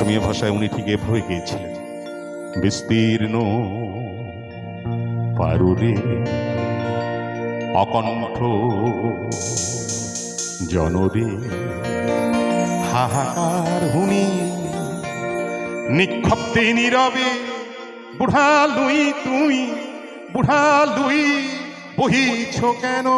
অসমীয়া ভাষায় উনি ঠিক এভাবে গিয়েছিলেন। বিস্তীর্ণ পারুরে অকণ্ঠ জনরে হাহাকার হুনি নিক্ষপ্তে নীরবে বুড়া লুই তুমি বুড়া লুই বহিছ কেন?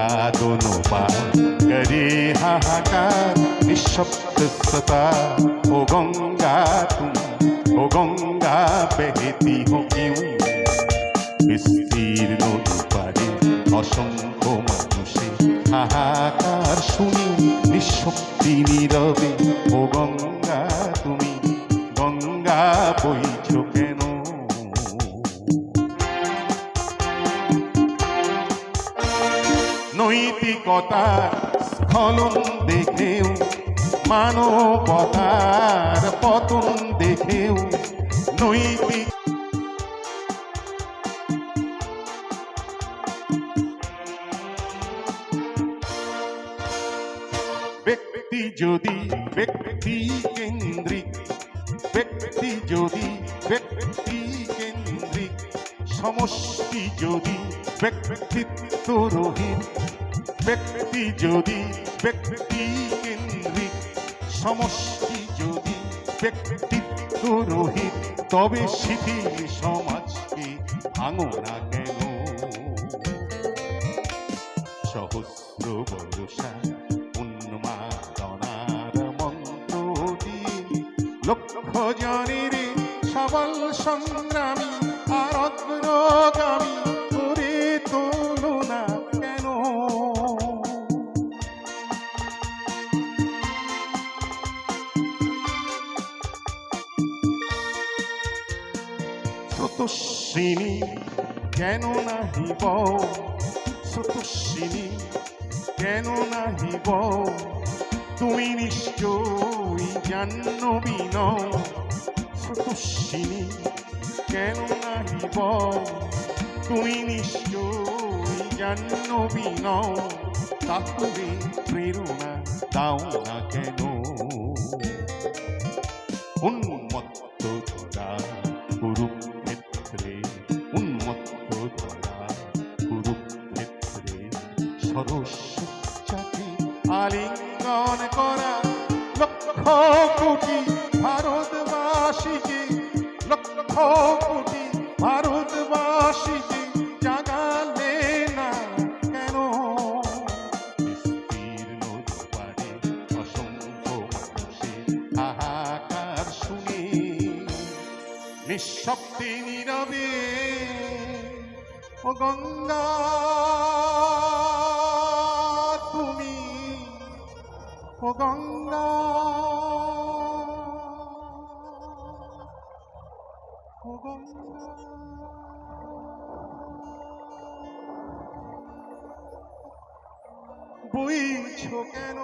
दोनों पार करे हाहाकार निशब्द सता ओ गंगा तुम ओ गंगा बहती हो क्यों বিস্তীর্ণ দুপারে অসংখ্য মানুষে হাহাকার শুনি নিঃশক্তি নীরবে ও গঙ্গা তুমি গঙ্গা বইছ কেন নৈতিকতার স্খলন দেখেও, মানবতার পতন দেখেও নৈতিক ব্যক্তি যদি ব্যক্তি কেন্দ্রিক, ব্যক্তি যদি ব্যক্তি কেন্দ্রিক, সমষ্টি যদি ব্যক্তিত্ব রহিত ব্যক্তি যদি ব্যক্তি কেন্দ্রিক সমষ্টি যদি তবে শিথিল সমাজকে ভাঙো না কেন? সহস্র বর্ষা, উন্মাদনার মন্ত্র লক্ষ সবল সংগ্রামী আর অগ্রগামী। স্রোতস্বিনী কেন নাহিব স্রোতস্বিনী কেন নাহিব তুমি নিশ্চয়ই জাহ্নবী নও। স্রোতস্বিনী কেন নাহিব তুমি নিশ্চয়ই জাহ্নবী নও। তাহলে প্রেরণা দাও না কেন? সরস্বতীকে আলিঙ্গন করা লক্ষ কোটি ভারতবাসীকে, লক্ষ কোটি ভারতবাসীকে জাগালে না কেন? বিস্তীর্ণ অসংখ্য হাহাকার শুনে নিঃশব্দে নীরবে ও গঙ্গা ও গঙ্গা। ও গঙ্গা কেন?